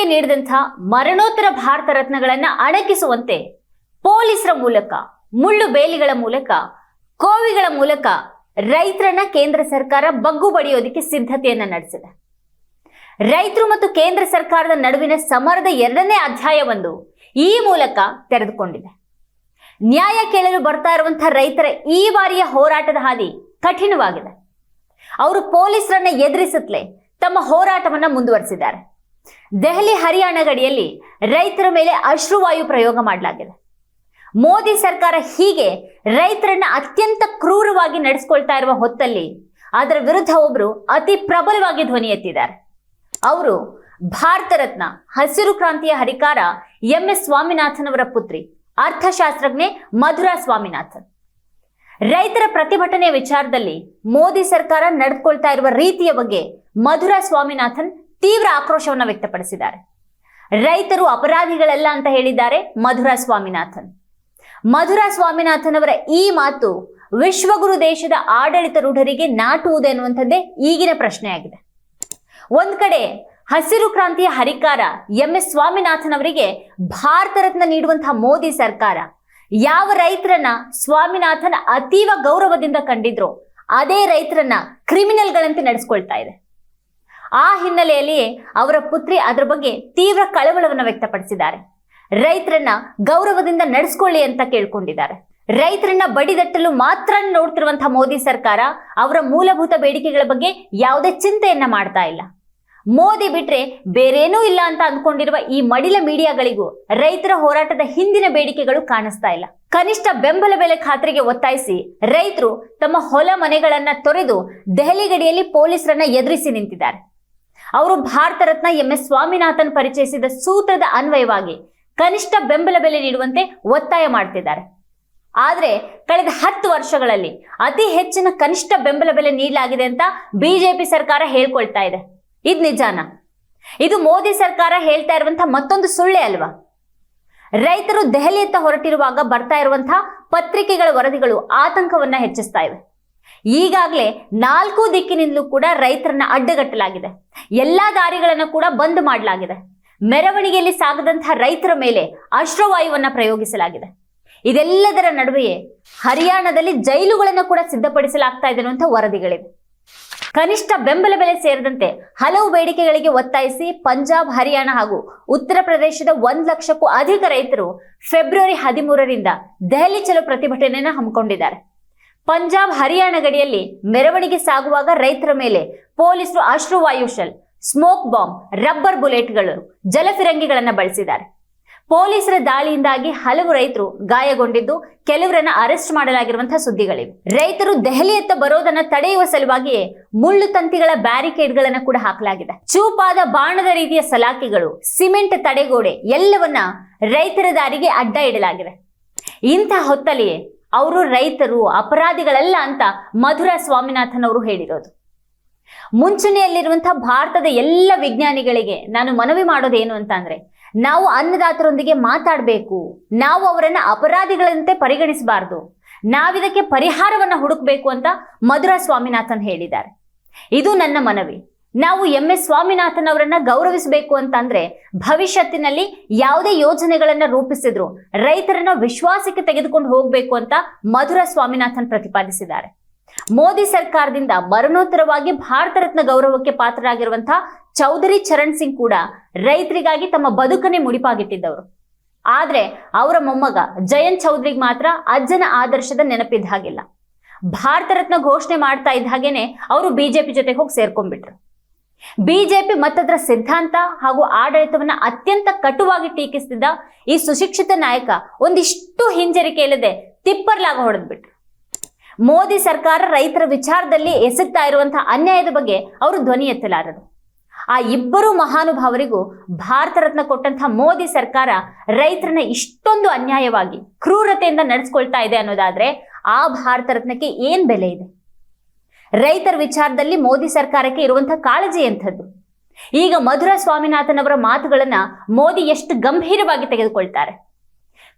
ರೈತರಿಗೆ ನೀಡಿದಂತಹ ಮರಣೋತ್ತರ ಭಾರತ ರತ್ನಗಳನ್ನ ಅಣಕಿಸುವಂತೆ ಪೊಲೀಸರ ಮೂಲಕ, ಮುಳ್ಳು ಬೇಲಿಗಳ ಮೂಲಕ, ಕೋವಿಗಳ ಮೂಲಕ ರೈತರನ್ನ ಕೇಂದ್ರ ಸರ್ಕಾರ ಬಗ್ಗು ಬಡಿಯೋದಕ್ಕೆ ಸಿದ್ಧತೆಯನ್ನ ನಡೆಸಿದೆ. ರೈತರು ಮತ್ತು ಕೇಂದ್ರ ಸರ್ಕಾರದ ನಡುವಿನ ಸಮರದ ಎರಡನೇ ಅಧ್ಯಾಯವೊಂದು ಈ ಮೂಲಕ ತೆರೆದುಕೊಂಡಿದೆ. ನ್ಯಾಯ ಕೇಳಲು ಬರ್ತಾ ಇರುವಂತಹ ರೈತರ ಈ ಬಾರಿಯ ಹೋರಾಟದ ಹಾದಿ ಕಠಿಣವಾಗಿದೆ. ಅವರು ಪೊಲೀಸರನ್ನ ಎದುರಿಸುತ್ತಲೇ ತಮ್ಮ ಹೋರಾಟವನ್ನ ಮುಂದುವರಿಸಿದ್ದಾರೆ. ದೆಹಲಿ ಹರಿಯಾಣ ಗಡಿಯಲ್ಲಿ ರೈತರ ಮೇಲೆ ಅಶ್ರುವಾಯು ಪ್ರಯೋಗ ಮಾಡಲಾಗಿದೆ. ಮೋದಿ ಸರ್ಕಾರ ಹೀಗೆ ರೈತರನ್ನ ಅತ್ಯಂತ ಕ್ರೂರವಾಗಿ ನಡೆಸ್ಕೊಳ್ತಾ ಇರುವ ಹೊತ್ತಲ್ಲಿ ಅದರ ವಿರುದ್ಧ ಒಬ್ರು ಅತಿ ಪ್ರಬಲವಾಗಿ ಧ್ವನಿ ಎತ್ತಿದ್ದಾರೆ. ಅವರು ಭಾರತ ರತ್ನ ಹಸಿರು ಕ್ರಾಂತಿಯ ಹರಿಕಾರ ಎಂ ಎಸ್ ಸ್ವಾಮಿನಾಥನ್ ಅವರ ಪುತ್ರಿ, ಅರ್ಥಶಾಸ್ತ್ರಜ್ಞೆ ಮಧುರಾ ಸ್ವಾಮಿನಾಥನ್. ರೈತರ ಪ್ರತಿಭಟನೆ ವಿಚಾರದಲ್ಲಿ ಮೋದಿ ಸರ್ಕಾರ ನಡೆದುಕೊಳ್ತಾ ಇರುವ ರೀತಿಯ ಬಗ್ಗೆ ಮಧುರಾ ಸ್ವಾಮಿನಾಥನ್ ತೀವ್ರ ಆಕ್ರೋಶವನ್ನು ವ್ಯಕ್ತಪಡಿಸಿದ್ದಾರೆ. ರೈತರು ಅಪರಾಧಿಗಳಲ್ಲ ಅಂತ ಹೇಳಿದ್ದಾರೆ ಮಧುರಾ ಸ್ವಾಮಿನಾಥನ್. ಮಧುರಾ ಸ್ವಾಮಿನಾಥನ್ ಅವರ ಈ ಮಾತು ವಿಶ್ವಗುರು ದೇಶದ ಆಡಳಿತ ರೂಢರಿಗೆ ನಾಟುವುದೆನ್ನುವಂಥದ್ದೇ ಈಗಿನ ಪ್ರಶ್ನೆಯಾಗಿದೆ. ಒಂದ್ ಕಡೆ ಹಸಿರು ಕ್ರಾಂತಿಯ ಹರಿಕಾರ ಎಂ ಎಸ್ ಸ್ವಾಮಿನಾಥನ್ ಅವರಿಗೆ ಭಾರತ ರತ್ನ ನೀಡುವಂತಹ ಮೋದಿ ಸರ್ಕಾರ ಯಾವ ರೈತರನ್ನ ಸ್ವಾಮಿನಾಥನ್ ಅತೀವ ಗೌರವದಿಂದ ಕಂಡಿದ್ರು ಅದೇ ರೈತರನ್ನ ಕ್ರಿಮಿನಲ್ಗಳಂತೆ ನಡೆಸ್ಕೊಳ್ತಾ ಇದೆ. ಆ ಹಿನ್ನೆಲೆಯಲ್ಲಿ ಅವರ ಪುತ್ರಿ ಅದರ ಬಗ್ಗೆ ತೀವ್ರ ಕಳವಳವನ್ನು ವ್ಯಕ್ತಪಡಿಸಿದ್ದಾರೆ. ರೈತರನ್ನ ಗೌರವದಿಂದ ನಡೆಸ್ಕೊಳ್ಳಿ ಅಂತ ಕೇಳ್ಕೊಂಡಿದ್ದಾರೆ. ರೈತರನ್ನ ಬಡಿದಟ್ಟಲು ಮಾತ್ರ ನೋಡ್ತಿರುವಂತಹ ಮೋದಿ ಸರ್ಕಾರ ಅವರ ಮೂಲಭೂತ ಬೇಡಿಕೆಗಳ ಬಗ್ಗೆ ಯಾವುದೇ ಚಿಂತೆಯನ್ನ ಮಾಡ್ತಾ ಇಲ್ಲ. ಮೋದಿ ಬಿಟ್ರೆ ಬೇರೇನೂ ಇಲ್ಲ ಅಂತ ಅಂದ್ಕೊಂಡಿರುವ ಈ ಮಡಿಲ ಮೀಡಿಯಾಗಳಿಗೂ ರೈತರ ಹೋರಾಟದ ಹಿಂದಿನ ಬೇಡಿಕೆಗಳು ಕಾಣಿಸ್ತಾ ಇಲ್ಲ. ಕನಿಷ್ಠ ಬೆಂಬಲ ಬೆಲೆ ಖಾತ್ರಿಗೆ ಒತ್ತಾಯಿಸಿ ರೈತರು ತಮ್ಮ ಹೊಲ ಮನೆಗಳನ್ನ ತೊರೆದು ದೆಹಲಿ ಗಡಿಯಲ್ಲಿ ಪೊಲೀಸರನ್ನ ಎದುರಿಸಿ ನಿಂತಿದ್ದಾರೆ. ಅವರು ಭಾರತ ರತ್ನ ಎಂ. ಎಸ್. ಸ್ವಾಮಿನಾಥನ್ ಪರಿಚಯಿಸಿದ ಸೂತ್ರದ ಅನ್ವಯವಾಗಿ ಕನಿಷ್ಠ ಬೆಂಬಲ ಬೆಲೆ ನೀಡುವಂತೆ ಒತ್ತಾಯ ಮಾಡ್ತಿದ್ದಾರೆ. ಆದ್ರೆ ಕಳೆದ ಹತ್ತು ವರ್ಷಗಳಲ್ಲಿ ಅತಿ ಹೆಚ್ಚಿನ ಕನಿಷ್ಠ ಬೆಂಬಲ ಬೆಲೆ ನೀಡಲಾಗಿದೆ ಅಂತ ಬಿಜೆಪಿ ಸರ್ಕಾರ ಹೇಳ್ಕೊಳ್ತಾ ಇದೆ. ಇದು ನಿಜಾನ? ಇದು ಮೋದಿ ಸರ್ಕಾರ ಹೇಳ್ತಾ ಇರುವಂತಹ ಮತ್ತೊಂದು ಸುಳ್ಳೆ ಅಲ್ವಾ? ರೈತರು ದೆಹಲಿಯತ್ತ ಹೊರಟಿರುವಾಗ ಬರ್ತಾ ಇರುವಂತಹ ಪತ್ರಿಕೆಗಳ ವರದಿಗಳು ಆತಂಕವನ್ನ ಹೆಚ್ಚಿಸ್ತಾ ಇವೆ. ಈಗಾಗಲೇ ನಾಲ್ಕು ದಿಕ್ಕಿನಿಂದಲೂ ಕೂಡ ರೈತರನ್ನ ಅಡ್ಡಗಟ್ಟಲಾಗಿದೆ. ಎಲ್ಲಾ ದಾರಿಗಳನ್ನು ಕೂಡ ಬಂದ್ ಮಾಡಲಾಗಿದೆ. ಮೆರವಣಿಗೆಯಲ್ಲಿ ಸಾಗದಂತಹ ರೈತರ ಮೇಲೆ ಅಶ್ರವಾಯುವನ್ನ ಪ್ರಯೋಗಿಸಲಾಗಿದೆ. ಇದೆಲ್ಲದರ ನಡುವೆಯೇ ಹರಿಯಾಣದಲ್ಲಿ ಜೈಲುಗಳನ್ನು ಕೂಡ ಸಿದ್ಧಪಡಿಸಲಾಗ್ತಾ ಇದೆ ಅನ್ನುವಂಥ ವರದಿಗಳಿವೆ. ಕನಿಷ್ಠ ಬೆಂಬಲ ಬೆಲೆ ಸೇರಿದಂತೆ ಹಲವು ಬೇಡಿಕೆಗಳಿಗೆ ಒತ್ತಾಯಿಸಿ ಪಂಜಾಬ್, ಹರಿಯಾಣ ಹಾಗೂ ಉತ್ತರ ಪ್ರದೇಶದ ಒಂದು ಲಕ್ಷಕ್ಕೂ ಅಧಿಕ ರೈತರು ಫೆಬ್ರವರಿ ಹದಿಮೂರರಿಂದ ದೆಹಲಿ ಚಲೋ ಪ್ರತಿಭಟನೆಯನ್ನು ಹಮ್ಮಿಕೊಂಡಿದ್ದಾರೆ. ಪಂಜಾಬ್ ಹರಿಯಾಣ ಗಡಿಯಲ್ಲಿ ಮೆರವಣಿಗೆ ಸಾಗುವಾಗ ರೈತರ ಮೇಲೆ ಪೊಲೀಸರು ಅಶ್ರು ವಾಯುಶಲ್, ಸ್ಮೋಕ್ ಬಾಂಬ್, ರಬ್ಬರ್ ಬುಲೆಟ್ಗಳು, ಜಲಫಿರಂಗಿಗಳನ್ನು ಬಳಸಿದ್ದಾರೆ. ಪೊಲೀಸರ ದಾಳಿಯಿಂದಾಗಿ ಹಲವು ರೈತರು ಗಾಯಗೊಂಡಿದ್ದು ಕೆಲವರನ್ನ ಅರೆಸ್ಟ್ ಮಾಡಲಾಗಿರುವಂತಹ ಸುದ್ದಿಗಳಿವೆ. ರೈತರು ದೆಹಲಿಯತ್ತ ಬರೋದನ್ನ ತಡೆಯುವ ಸಲುವಾಗಿಯೇ ಮುಳ್ಳು ತಂತಿಗಳ ಬ್ಯಾರಿಕೇಡ್ಗಳನ್ನ ಕೂಡ ಹಾಕಲಾಗಿದೆ. ಚೂಪಾದ ಬಾಣದ ರೀತಿಯ ಸಲಾಕೆಗಳು, ಸಿಮೆಂಟ್ ತಡೆಗೋಡೆ ಎಲ್ಲವನ್ನ ರೈತರ ದಾರಿಗೆ ಅಡ್ಡ ಇಡಲಾಗಿದೆ. ಇಂತಹ ಹೊತ್ತಲ್ಲಿಯೇ ಅವರು ರೈತರು, ಅಪರಾಧಿಗಳಲ್ಲ ಅಂತ ಮಧುರ ಸ್ವಾಮಿನಾಥನ್ ಅವರು ಹೇಳಿರೋದು. ಮುಂಚೂಣಿಯಲ್ಲಿರುವಂತಹ ಭಾರತದ ಎಲ್ಲ ವಿಜ್ಞಾನಿಗಳಿಗೆ ನಾನು ಮನವಿ ಮಾಡೋದೇನು ಅಂತ ಅಂದ್ರೆ ನಾವು ಅನ್ನದಾತರೊಂದಿಗೆ ಮಾತಾಡಬೇಕು, ನಾವು ಅವರನ್ನ ಅಪರಾಧಿಗಳಂತೆ ಪರಿಗಣಿಸಬಾರದು, ನಾವಿದಕ್ಕೆ ಪರಿಹಾರವನ್ನ ಹುಡುಕ್ಬೇಕು ಅಂತ ಮಧುರ ಸ್ವಾಮಿನಾಥನ್ ಹೇಳಿದ್ದಾರೆ. ಇದು ನನ್ನ ಮನವಿ. ನಾವು ಎಂ ಎಸ್ ಸ್ವಾಮಿನಾಥನ್ ಅವರನ್ನ ಗೌರವಿಸಬೇಕು ಅಂತಂದ್ರೆ ಭವಿಷ್ಯತ್ತಿನಲ್ಲಿ ಯಾವುದೇ ಯೋಜನೆಗಳನ್ನ ರೂಪಿಸಿದ್ರು ರೈತರನ್ನ ವಿಶ್ವಾಸಕ್ಕೆ ತೆಗೆದುಕೊಂಡು ಹೋಗಬೇಕು ಅಂತ ಮಧುರ ಸ್ವಾಮಿನಾಥನ್ ಪ್ರತಿಪಾದಿಸಿದ್ದಾರೆ. ಮೋದಿ ಸರ್ಕಾರದಿಂದ ಮರಣೋತ್ತರವಾಗಿ ಭಾರತ ರತ್ನ ಗೌರವಕ್ಕೆ ಪಾತ್ರರಾಗಿರುವಂತಹ ಚೌಧರಿ ಚರಣ್ ಸಿಂಗ್ ಕೂಡ ರೈತರಿಗಾಗಿ ತಮ್ಮ ಬದುಕನ್ನೇ ಮುಡಿಪಾಗಿಟ್ಟಿದ್ದವರು. ಆದ್ರೆ ಅವರ ಮೊಮ್ಮಗ ಜಯಂತ್ ಚೌಧರಿಗೆ ಮಾತ್ರ ಅಜ್ಜನ ಆದರ್ಶದ ನೆನಪಿದ್ದ ಹಾಗಿಲ್ಲ. ಭಾರತ ರತ್ನ ಘೋಷಣೆ ಮಾಡ್ತಾ ಇದ್ದ ಹಾಗೇನೆ ಅವರು ಬಿಜೆಪಿ ಜೊತೆಗೆ ಹೋಗಿ ಸೇರ್ಕೊಂಡ್ಬಿಟ್ರು. ಬಿಜೆಪಿ ಮತ್ತದರ ಸಿದ್ಧಾಂತ ಹಾಗೂ ಆಡಳಿತವನ್ನ ಅತ್ಯಂತ ಕಟುವಾಗಿ ಟೀಕಿಸ್ತಿದ್ದ ಈ ಸುಶಿಕ್ಷಿತ ನಾಯಕ ಒಂದಿಷ್ಟು ಹಿಂಜರಿಕೆ ಇಲ್ಲದೆ ತಿಪ್ಪರ್ಲಾಗ ಹೊಡೆದ್ಬಿಟ್ರು. ಮೋದಿ ಸರ್ಕಾರ ರೈತರ ವಿಚಾರದಲ್ಲಿ ಎಸಗ್ತಾ ಇರುವಂತಹ ಅನ್ಯಾಯದ ಬಗ್ಗೆ ಅವರು ಧ್ವನಿ ಎತ್ತಲಾರರು. ಆ ಇಬ್ಬರು ಮಹಾನುಭಾವರಿಗೂ ಭಾರತ ರತ್ನ ಕೊಟ್ಟಂತಹ ಮೋದಿ ಸರ್ಕಾರ ರೈತರನ್ನ ಇಷ್ಟೊಂದು ಅನ್ಯಾಯವಾಗಿ ಕ್ರೂರತೆಯಿಂದ ನಡೆಸ್ಕೊಳ್ತಾ ಇದೆ ಅನ್ನೋದಾದ್ರೆ ಆ ಭಾರತ ರತ್ನಕ್ಕೆ ಏನ್ ಬೆಲೆ ಇದೆ? ರೈತರ ವಿಚಾರದಲ್ಲಿ ಮೋದಿ ಸರ್ಕಾರಕ್ಕೆ ಇರುವಂತಹ ಕಾಳಜಿ ಎಂಥದ್ದು? ಈಗ ಮಧುರ ಸ್ವಾಮಿನಾಥನ್ ಅವರ ಮಾತುಗಳನ್ನ ಮೋದಿ ಎಷ್ಟು ಗಂಭೀರವಾಗಿ ತೆಗೆದುಕೊಳ್ತಾರೆ.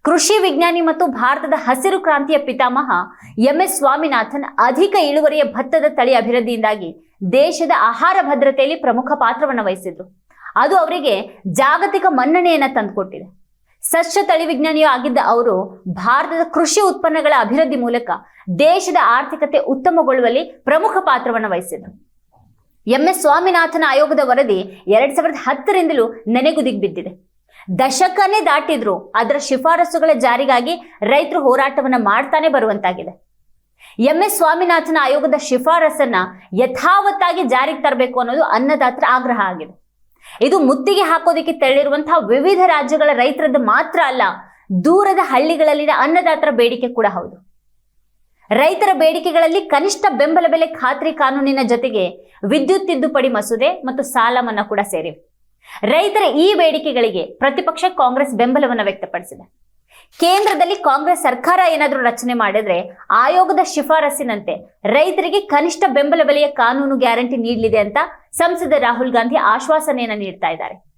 ಕೃಷಿ ವಿಜ್ಞಾನಿ ಮತ್ತು ಭಾರತದ ಹಸಿರು ಕ್ರಾಂತಿಯ ಪಿತಾಮಹ ಎಂ ಎಸ್ ಸ್ವಾಮಿನಾಥನ್ ಅಧಿಕ ಇಳುವರಿಯ ಭತ್ತದ ತಳಿ ಅಭಿವೃದ್ಧಿಯಿಂದಾಗಿ ದೇಶದ ಆಹಾರ ಭದ್ರತೆಯಲ್ಲಿ ಪ್ರಮುಖ ಪಾತ್ರವನ್ನು ವಹಿಸಿದ್ರು. ಅದು ಅವರಿಗೆ ಜಾಗತಿಕ ಮನ್ನಣೆಯನ್ನ ತಂದುಕೊಟ್ಟಿದೆ. ಸಸ್ಯ ತಳಿ ವಿಜ್ಞಾನಿಯೂ ಆಗಿದ್ದ ಅವರು ಭಾರತದ ಕೃಷಿ ಉತ್ಪನ್ನಗಳ ಅಭಿವೃದ್ಧಿ ಮೂಲಕ ದೇಶದ ಆರ್ಥಿಕತೆ ಉತ್ತಮಗೊಳ್ಳುವಲ್ಲಿ ಪ್ರಮುಖ ಪಾತ್ರವನ್ನು ವಹಿಸಿದರು. ಎಸ್. ಸ್ವಾಮಿನಾಥನ್ ಆಯೋಗದ ವರದಿ ಎರಡ್ ಸಾವಿರದ ಹತ್ತರಿಂದಲೂ ನೆನೆಗುದಿಗೆ ಬಿದ್ದಿದೆ ದಶಕನೇ ದಾಟಿದ್ರು ಅದರ ಶಿಫಾರಸುಗಳ ಜಾರಿಗಾಗಿ ರೈತರು ಹೋರಾಟವನ್ನು ಮಾಡ್ತಾನೆ ಬರುವಂತಾಗಿದೆ. ಎಸ್. ಸ್ವಾಮಿನಾಥನ್ ಆಯೋಗದ ಶಿಫಾರಸನ್ನ ಯಥಾವತ್ತಾಗಿ ಜಾರಿಗೆ ತರಬೇಕು ಅನ್ನೋದು ಅನ್ನದಾತರ ಆಗ್ರಹ ಆಗಿದೆ. ಇದು ಮುತ್ತಿಗೆ ಹಾಕೋದಕ್ಕೆ ತೆರಳಿರುವಂತಹ ವಿವಿಧ ರಾಜ್ಯಗಳ ರೈತರದ್ದು ಮಾತ್ರ ಅಲ್ಲ, ದೂರದ ಹಳ್ಳಿಗಳಲ್ಲಿನ ಅನ್ನದಾತರ ಬೇಡಿಕೆ ಕೂಡ ಹೌದು. ರೈತರ ಬೇಡಿಕೆಗಳಲ್ಲಿ ಕನಿಷ್ಠ ಬೆಂಬಲ ಬೆಲೆ ಖಾತ್ರಿ ಕಾನೂನಿನ ಜೊತೆಗೆ ವಿದ್ಯುತ್ ತಿದ್ದುಪಡಿ ಮಸೂದೆ ಮತ್ತು ಸಾಲ ಮನ್ನಾ ಕೂಡ ಸೇರಿವೆ. ರೈತರ ಈ ಬೇಡಿಕೆಗಳಿಗೆ ಪ್ರತಿಪಕ್ಷ ಕಾಂಗ್ರೆಸ್ ಬೆಂಬಲವನ್ನು ವ್ಯಕ್ತಪಡಿಸಿದೆ. ಕೇಂದ್ರದಲ್ಲಿ ಕಾಂಗ್ರೆಸ್ ಸರ್ಕಾರ ಏನಾದರೂ ರಚನೆ ಮಾಡಿದ್ರೆ ಆಯೋಗದ ಶಿಫಾರಸಿನಂತೆ ರೈತರಿಗೆ ಕನಿಷ್ಠ ಬೆಂಬಲ ಬೆಲೆಯ ಕಾನೂನು ಗ್ಯಾರಂಟಿ ನೀಡಲಿದೆ ಅಂತ ಸಂಸದ ರಾಹುಲ್ ಗಾಂಧಿ ಆಶ್ವಾಸನೆಯನ್ನ ನೀಡ್ತಾ ಇದ್ದಾರೆ.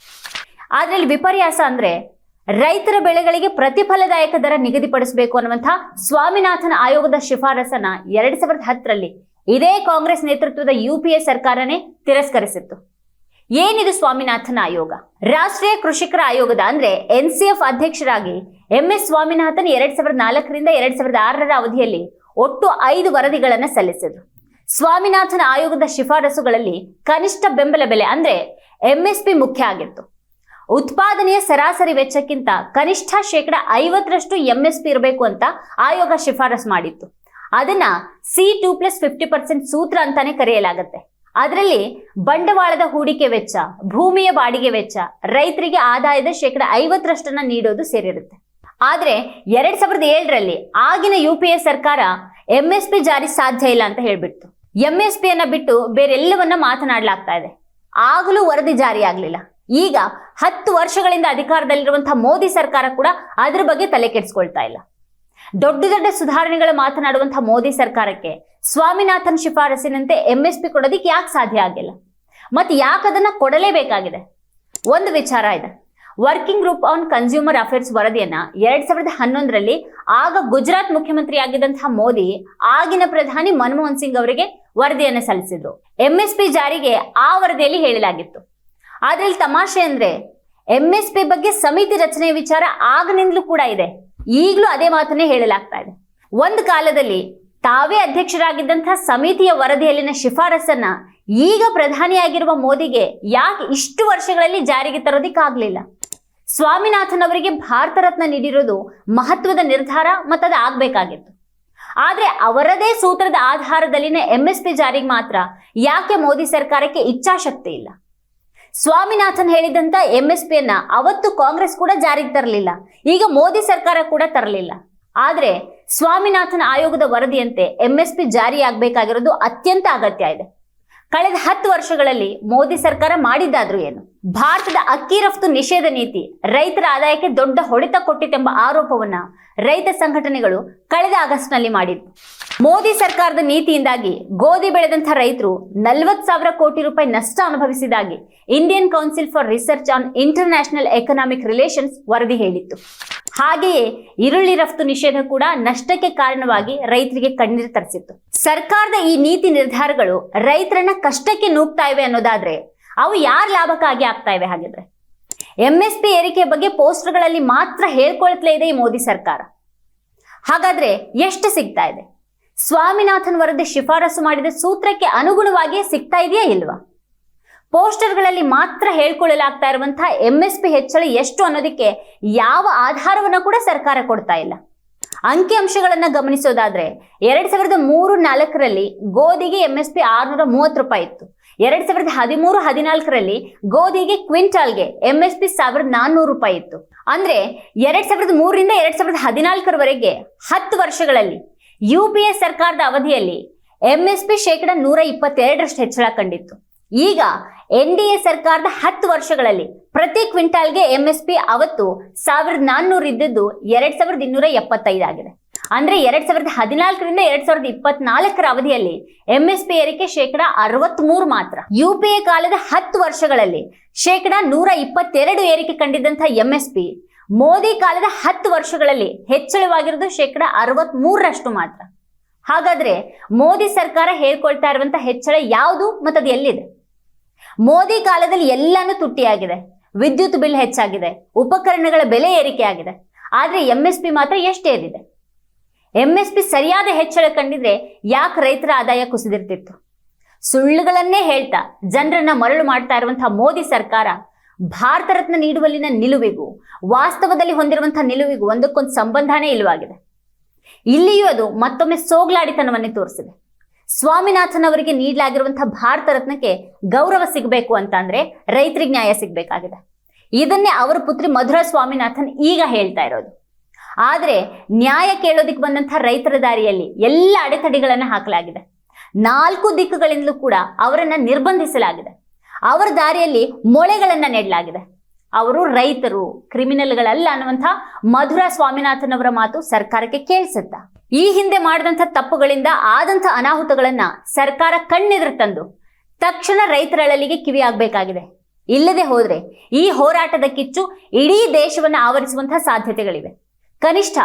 ಆದ್ರೆ ವಿಪರ್ಯಾಸ ಅಂದ್ರೆ ರೈತರ ಬೆಳೆಗಳಿಗೆ ಪ್ರತಿಫಲದಾಯಕ ದರ ನಿಗದಿಪಡಿಸಬೇಕು ಅನ್ನುವಂತಹ ಸ್ವಾಮಿನಾಥನ್ ಆಯೋಗದ ಶಿಫಾರಸನ್ನ ಎರಡ್ ಸಾವಿರದ ಹತ್ತರಲ್ಲಿ ಇದೇ ಕಾಂಗ್ರೆಸ್ ನೇತೃತ್ವದ ಯುಪಿಎ ಸರ್ಕಾರನೇ ತಿರಸ್ಕರಿಸಿತ್ತು. ಏನಿದು ಸ್ವಾಮಿನಾಥನ್ ಆಯೋಗ? ರಾಷ್ಟ್ರೀಯ ಕೃಷಿಕರ ಆಯೋಗದ ಅಂದ್ರೆ ಎನ್ ಸಿ ಅಧ್ಯಕ್ಷರಾಗಿ ಎಂ ಎಸ್ ಸ್ವಾಮಿನಾಥನ್ ಎರಡ್ ಸಾವಿರದ ನಾಲ್ಕರಿಂದ ಎರಡ್ ಸಾವಿರದ ಆರರ ಅವಧಿಯಲ್ಲಿ ಒಟ್ಟು ಐದು ವರದಿಗಳನ್ನ ಸಲ್ಲಿಸಿದ್ರು. ಸ್ವಾಮಿನಾಥನ್ ಆಯೋಗದ ಶಿಫಾರಸುಗಳಲ್ಲಿ ಕನಿಷ್ಠ ಬೆಂಬಲ ಬೆಲೆ ಅಂದ್ರೆ ಎಂಎಸ್ಪಿ ಮುಖ್ಯ ಆಗಿತ್ತು. ಉತ್ಪಾದನೆಯ ಸರಾಸರಿ ವೆಚ್ಚಕ್ಕಿಂತ ಕನಿಷ್ಠ ಶೇಕಡ ಐವತ್ತರಷ್ಟು ಎಂಎಸ್ಪಿ ಇರಬೇಕು ಅಂತ ಆಯೋಗ ಶಿಫಾರಸು ಮಾಡಿತ್ತು. ಅದನ್ನ C two plus fifty percent ಸೂತ್ರ ಅಂತಾನೆ ಕರೆಯಲಾಗುತ್ತೆ. ಅದರಲ್ಲಿ ಬಂಡವಾಳದ ಹೂಡಿಕೆ ವೆಚ್ಚ, ಭೂಮಿಯ ಬಾಡಿಗೆ ವೆಚ್ಚ, ರೈತರಿಗೆ ಆದಾಯದ ಶೇಕಡ ಐವತ್ತರಷ್ಟನ್ನ ನೀಡೋದು ಸೇರಿರುತ್ತೆ. ಆದ್ರೆ ಎರಡ್ ಸಾವಿರದ ಏಳರಲ್ಲಿ ಆಗಿನ ಯು ಪಿ ಎ ಸರ್ಕಾರ ಎಂ ಎಸ್ ಪಿ ಜಾರಿ ಸಾಧ್ಯ ಇಲ್ಲ ಅಂತ ಹೇಳ್ಬಿಡ್ತು. ಎಂ ಎಸ್ ಪಿ ಅನ್ನ ಬಿಟ್ಟು ಬೇರೆಲ್ಲವನ್ನ ಮಾತನಾಡಲಾಗ್ತಾ ಇದೆ. ಆಗಲೂ ವರದಿ ಜಾರಿ ಆಗ್ಲಿಲ್ಲ. ಈಗ ಹತ್ತು ವರ್ಷಗಳಿಂದ ಅಧಿಕಾರದಲ್ಲಿರುವಂತಹ ಮೋದಿ ಸರ್ಕಾರ ಕೂಡ ಅದ್ರ ಬಗ್ಗೆ ತಲೆ ಕೆಡಿಸ್ಕೊಳ್ತಾ ಇಲ್ಲ. ದೊಡ್ಡ ದೊಡ್ಡ ಸುಧಾರಣೆಗಳ ಮಾತನಾಡುವಂತಹ ಮೋದಿ ಸರ್ಕಾರಕ್ಕೆ ಸ್ವಾಮಿನಾಥನ್ ಶಿಫಾರಸಿನಂತೆ ಎಂ ಎಸ್ ಪಿ ಕೊಡೋದಿಕ್ಕೆ ಯಾಕೆ ಸಾಧ್ಯ ಆಗಿಲ್ಲ? ಮತ್ತೆ ಯಾಕದನ್ನ ಕೊಡಲೇಬೇಕಾಗಿದೆ? ಒಂದು ವಿಚಾರ ಇದೆ. Working group on consumer affairs ವರದಿಯನ್ನ ಎರಡ್ ಸಾವಿರದ ಹನ್ನೊಂದರಲ್ಲಿ ಆಗ ಗುಜರಾತ್ ಮುಖ್ಯಮಂತ್ರಿ ಆಗಿದ್ದಂತಹ ಮೋದಿ, ಆಗಿನ ಪ್ರಧಾನಿ ಮನಮೋಹನ್ ಸಿಂಗ್ ಅವರಿಗೆ ವರದಿಯನ್ನು ಸಲ್ಲಿಸಿದ್ರು. ಎಂಎಸ್ಪಿ ಜಾರಿಗೆ ಆ ವರದಿಯಲ್ಲಿ ಹೇಳಲಾಗಿತ್ತು. ಆದ್ರೆ ತಮಾಷೆ ಅಂದ್ರೆ ಎಂಎಸ್ಪಿ ಬಗ್ಗೆ ಸಮಿತಿ ರಚನೆ ವಿಚಾರ ಆಗನಿಂದಲೂ ಕೂಡ ಇದೆ. ಈಗಲೂ ಅದೇ ಮಾತನ್ನೇ ಹೇಳಲಾಗ್ತಾ ಇದೆ. ಒಂದು ಕಾಲದಲ್ಲಿ ತಾವೇ ಅಧ್ಯಕ್ಷರಾಗಿದ್ದಂತಹ ಸಮಿತಿಯ ವರದಿಯಲ್ಲಿನ ಶಿಫಾರಸನ್ನ ಈಗ ಪ್ರಧಾನಿಯಾಗಿರುವ ಮೋದಿಗೆ ಯಾಕೆ ಇಷ್ಟು ವರ್ಷಗಳಲ್ಲಿ ಜಾರಿಗೆ ತರೋದಿಕ್ಕಾಗ್ಲಿಲ್ಲ? ಸ್ವಾಮಿನಾಥನ್ ಅವರಿಗೆ ಭಾರತ ರತ್ನ ನೀಡಿರೋದು ಮಹತ್ವದ ನಿರ್ಧಾರ ಮತ್ತದು ಆಗ್ಬೇಕಾಗಿತ್ತು. ಆದ್ರೆ ಅವರದೇ ಸೂತ್ರದ ಆಧಾರದಲ್ಲಿನ ಎಂಎಸ್ಪಿ ಜಾರಿಗೆ ಮಾತ್ರ ಯಾಕೆ ಮೋದಿ ಸರ್ಕಾರಕ್ಕೆ ಇಚ್ಛಾಶಕ್ತಿ ಇಲ್ಲ? ಸ್ವಾಮಿನಾಥನ್ ಹೇಳಿದಂತ ಎಂಎಸ್ಪಿಯನ್ನ ಅವತ್ತು ಕಾಂಗ್ರೆಸ್ ಕೂಡ ಜಾರಿಗೆ ತರಲಿಲ್ಲ. ಈಗ ಮೋದಿ ಸರ್ಕಾರ ಕೂಡ ತರಲಿಲ್ಲ. ಆದರೆ ಸ್ವಾಮಿನಾಥನ್ ಆಯೋಗದ ವರದಿಯಂತೆ ಎಂಎಸ್ಪಿ ಜಾರಿಯಾಗಬೇಕಾಗಿರೋದು ಅತ್ಯಂತ ಅಗತ್ಯ ಇದೆ. ಕಳೆದ ಹತ್ತು ವರ್ಷಗಳಲ್ಲಿ ಮೋದಿ ಸರ್ಕಾರ ಮಾಡಿದ್ದಾದ್ರೂ ಏನು? ಭಾರತದ ಅಕ್ಕಿ ರಫ್ತು ನಿಷೇಧ ನೀತಿ ರೈತರ ಆದಾಯಕ್ಕೆ ದೊಡ್ಡ ಹೊಡೆತ ಕೊಟ್ಟಿತೆಂಬ ಆರೋಪವನ್ನ ರೈತ ಸಂಘಟನೆಗಳು ಕಳೆದ ಆಗಸ್ಟ್ನಲ್ಲಿ ಮಾಡಿದ್ವು ಮೋದಿ ಸರ್ಕಾರದ ನೀತಿಯಿಂದಾಗಿ ಗೋಧಿ ಬೆಳೆದಂಥ ರೈತರು ನಲವತ್ತು ಸಾವಿರ ಕೋಟಿ ರೂಪಾಯಿ ನಷ್ಟ ಅನುಭವಿಸಿದಾಗಿ Indian council for research on international economic relations ವರದಿ ಹೇಳಿತ್ತು. ಹಾಗೆಯೇ ಈರುಳ್ಳಿ ರಫ್ತು ನಿಷೇಧ ಕೂಡ ನಷ್ಟಕ್ಕೆ ಕಾರಣವಾಗಿ ರೈತರಿಗೆ ಕಣ್ಣೀರು ತರಿಸಿತ್ತು. ಸರ್ಕಾರದ ಈ ನೀತಿ ನಿರ್ಧಾರಗಳು ರೈತರನ್ನ ಕಷ್ಟಕ್ಕೆ ನೂಗ್ತಾ ಇವೆ ಅನ್ನೋದಾದ್ರೆ ಅವು ಯಾರ ಲಾಭಕ್ಕಾಗಿ ಆಗ್ತಾ ಇವೆ ಹಾಗಿದ್ರೆ? ಎಂಎಸ್ಪಿ ಏರಿಕೆ ಬಗ್ಗೆ ಪೋಸ್ಟರ್ಗಳಲ್ಲಿ ಮಾತ್ರ ಹೇಳ್ಕೊಳ್ತಲೇ ಇದೆ ಈ ಮೋದಿ ಸರ್ಕಾರ. ಹಾಗಾದ್ರೆ ಎಷ್ಟು ಸಿಗ್ತಾ ಇದೆ? ಸ್ವಾಮಿನಾಥನ್ ವರದಿ ಶಿಫಾರಸು ಮಾಡಿದ ಸೂತ್ರಕ್ಕೆ ಅನುಗುಣವಾಗಿ ಸಿಗ್ತಾ ಇದೆಯಾ ಇಲ್ವಾ? ಪೋಸ್ಟರ್ಗಳಲ್ಲಿ ಮಾತ್ರ ಹೇಳ್ಕೊಳ್ಳಲಾಗ್ತಾ ಇರುವಂತಹ ಎಂ ಎಸ್ ಪಿ ಹೆಚ್ಚಳ ಎಷ್ಟು ಅನ್ನೋದಕ್ಕೆ ಯಾವ ಆಧಾರವನ್ನು ಕೂಡ ಸರ್ಕಾರ ಕೊಡ್ತಾ ಇಲ್ಲ. ಅಂಕಿಅಂಶಗಳನ್ನ ಗಮನಿಸೋದಾದ್ರೆ, ಎರಡ್ ಸಾವಿರದ ಮೂರು ನಾಲ್ಕರಲ್ಲಿ ಗೋಧಿಗೆ ಎಂ ಎಸ್ ಪಿ ಆರ್ನೂರ ಮೂವತ್ತು ರೂಪಾಯಿ ಇತ್ತು. ಎರಡ್ ಸಾವಿರದ ಹದಿಮೂರು ಹದಿನಾಲ್ಕರಲ್ಲಿ ಗೋಧಿಗೆ ಕ್ವಿಂಟಾಲ್ಗೆ ಎಂ ಎಸ್ ಪಿ ಸಾವಿರದ ನಾನ್ನೂರು ರೂಪಾಯಿ ಇತ್ತು. ಅಂದ್ರೆ ಎರಡ್ ಸಾವಿರದ ಮೂರರಿಂದ ಎರಡ್ ಸಾವಿರದ ಹದಿನಾಲ್ಕರವರೆಗೆ ಹತ್ತು ವರ್ಷಗಳಲ್ಲಿ ಯು ಪಿ ಎ ಸರ್ಕಾರದ ಅವಧಿಯಲ್ಲಿ ಎಂಎಸ್ಪಿ ಶೇಕಡ ನೂರ ಇಪ್ಪತ್ತೆರಡರಷ್ಟು ಹೆಚ್ಚಳ ಕಂಡಿತ್ತು. ಈಗ ಎನ್ ಡಿ ಎ ಸರ್ಕಾರದ ಹತ್ತು ವರ್ಷಗಳಲ್ಲಿ ಪ್ರತಿ ಕ್ವಿಂಟಾಲ್ಗೆ ಎಂಎಸ್ಪಿ ಅವತ್ತು ಸಾವಿರದ ನಾನ್ನೂರು ಇದ್ದದ್ದು ಎರಡ್ ಸಾವಿರದ ಇನ್ನೂರ ಎಪ್ಪತ್ತೈದು ಆಗಿದೆ. ಅಂದ್ರೆ ಎರಡ್ ಸಾವಿರದ ಹದಿನಾಲ್ಕರಿಂದ ಎರಡ್ ಸಾವಿರದ ಇಪ್ಪತ್ನಾಲ್ಕರ ಅವಧಿಯಲ್ಲಿ ಎಂಎಸ್ಪಿ ಏರಿಕೆ ಶೇಕಡ ಅರವತ್ಮೂರು ಮಾತ್ರ. ಯು ಪಿ ಎ ಕಾಲದ ಹತ್ತು ವರ್ಷಗಳಲ್ಲಿ ಶೇಕಡ ನೂರ ಇಪ್ಪತ್ತೆರಡು ಏರಿಕೆ ಕಂಡಿದ್ದಂತಹ ಎಂಎಸ್ಪಿ ಮೋದಿ ಕಾಲದ ಹತ್ತು ವರ್ಷಗಳಲ್ಲಿ ಹೆಚ್ಚಳವಾಗಿರೋದು ಶೇಕಡ ಅರವತ್ ಮೂರರಷ್ಟು ಮಾತ್ರ. ಹಾಗಾದ್ರೆ ಮೋದಿ ಸರ್ಕಾರ ಹೇಳ್ಕೊಳ್ತಾ ಇರುವಂತಹ ಹೆಚ್ಚಳ ಯಾವುದು ಅದು ಎಲ್ಲಿದೆ? ಮೋದಿ ಕಾಲದಲ್ಲಿ ಎಲ್ಲಾನು ತುಟ್ಟಿಯಾಗಿದೆ. ವಿದ್ಯುತ್ ಬಿಲ್ ಹೆಚ್ಚಾಗಿದೆ. ಉಪಕರಣಗಳ ಬೆಲೆ ಏರಿಕೆ ಆಗಿದೆ ಆದ್ರೆ ಎಂ ಎಸ್ ಪಿ ಮಾತ್ರ ಎಷ್ಟು ಏರಿದೆ ಎಂ ಎಸ್ ಪಿ ಸರಿಯಾದ ಹೆಚ್ಚಳ ಕಂಡಿದ್ರೆ ಯಾಕೆ ರೈತರ ಆದಾಯ ಕುಸಿದಿರ್ತಿತ್ತು? ಸುಳ್ಳುಗಳನ್ನೇ ಹೇಳ್ತಾ ಜನರನ್ನ ಮರಳು ಮಾಡ್ತಾ ಇರುವಂತಹ ಮೋದಿ ಸರ್ಕಾರ ಭಾರತ ರತ್ನ ನೀಡುವಲ್ಲಿನ ನಿಲುವಿಗೂ, ವಾಸ್ತವದಲ್ಲಿ ಹೊಂದಿರುವಂತಹ ನಿಲುವಿಗೂ ಒಂದಕ್ಕೊಂದು ಸಂಬಂಧನೇ ಇಲ್ಲವಾಗಿದೆ. ಇಲ್ಲಿಯೂ ಅದು ಮತ್ತೊಮ್ಮೆ ಸೋಗ್ಲಾಡಿತನವನ್ನೇ ತೋರಿಸಿದೆ. ಸ್ವಾಮಿನಾಥನ್ ಅವರಿಗೆ ನೀಡಲಾಗಿರುವಂತಹ ಭಾರತ ರತ್ನಕ್ಕೆ ಗೌರವ ಸಿಗಬೇಕು ಅಂತ ಅಂದ್ರೆ ರೈತರಿಗೆ ನ್ಯಾಯ ಸಿಗಬೇಕಾಗಿದೆ. ಇದನ್ನೇ ಅವರ ಪುತ್ರಿ ಮಧುರ ಸ್ವಾಮಿನಾಥನ್ ಈಗ ಹೇಳ್ತಾ ಇರೋದು. ಆದ್ರೆ ನ್ಯಾಯ ಕೇಳೋದಕ್ಕೆ ಬಂದಂಥ ರೈತರ ದಾರಿಯಲ್ಲಿ ಎಲ್ಲ ಅಡೆತಡೆಗಳನ್ನು ಹಾಕಲಾಗಿದೆ. ನಾಲ್ಕು ದಿಕ್ಕುಗಳಿಂದಲೂ ಕೂಡ ಅವರನ್ನು ನಿರ್ಬಂಧಿಸಲಾಗಿದೆ. ಅವರ ದಾರಿಯಲ್ಲಿ ಮೊಳೆಗಳನ್ನು ನೆಡಲಾಗಿದೆ. ಅವರು ರೈತರು, ಕ್ರಿಮಿನಲ್ಗಳಲ್ಲ ಅನ್ನುವಂಥ ಮಧುರ ಸ್ವಾಮಿನಾಥನ್ ಅವರ ಮಾತು ಸರ್ಕಾರಕ್ಕೆ ಕೇಳಿಸುತ್ತ. ಈ ಹಿಂದೆ ಮಾಡಿದಂಥ ತಪ್ಪುಗಳಿಂದ ಆದಂಥ ಅನಾಹುತಗಳನ್ನ ಸರ್ಕಾರ ಕಣ್ಣೆದುರು ತಂದು ತಕ್ಷಣ ರೈತರಳಲಿಗೆ ಕಿವಿ ಆಗ್ಬೇಕಾಗಿದೆ. ಇಲ್ಲದೆ ಹೋದರೆ ಈ ಹೋರಾಟದ ಕಿಚ್ಚು ಇಡೀ ದೇಶವನ್ನ ಆವರಿಸುವಂತಹ ಸಾಧ್ಯತೆಗಳಿವೆ. ಕನಿಷ್ಠ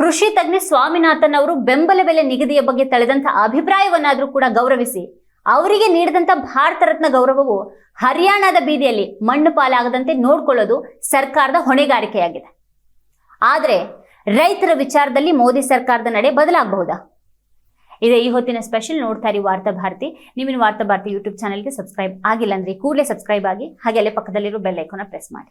ಕೃಷಿ ತಜ್ಞ ಸ್ವಾಮಿನಾಥನ್ ಅವರು ಬೆಂಬಲ ಬೆಲೆ ನಿಗದಿಯ ಬಗ್ಗೆ ತಳೆದಂತ ಅಭಿಪ್ರಾಯವನ್ನಾದರೂ ಕೂಡ ಗೌರವಿಸಿ, ಅವರಿಗೆ ನೀಡಿದಂತ ಭಾರತ ರತ್ನ ಗೌರವವು ಹರಿಯಾಣದ ಬೀದಿಯಲ್ಲಿ ಮಣ್ಣು ಪಾಲಾಗದಂತೆ ನೋಡ್ಕೊಳ್ಳೋದು ಸರ್ಕಾರದ ಹೊಣೆಗಾರಿಕೆಯಾಗಿದೆ. ಆದರೆ ರೈತರ ವಿಚಾರದಲ್ಲಿ ಮೋದಿ ಸರ್ಕಾರದ ನಡೆ ಬದಲಾಗಬಹುದಾ? ಇದೇ ಈ ಹೊತ್ತಿನ ಸ್ಪೆಷಲ್ ನೋಡ್ತಾ ಇರಿ ವಾರ್ತಾ ಭಾರತಿ. ನೀವಿನ ವಾರ್ತಾ ಭಾರತಿ ಯೂಟ್ಯೂಬ್ ಚಾನಲ್ಗೆ ಸಬ್ಸ್ಕ್ರೈಬ್ ಆಗಿಲ್ಲ ಅಂದ್ರೆ ಕೂಡಲೇ ಸಬ್ಸ್ಕ್ರೈಬ್ ಆಗಿ ಹಾಗೆ ಅಲ್ಲೇ ಪಕ್ಕದಲ್ಲಿರೋ ಬೆಲ್ ಐಕಾನ ಪ್ರೆಸ್ ಮಾಡಿ.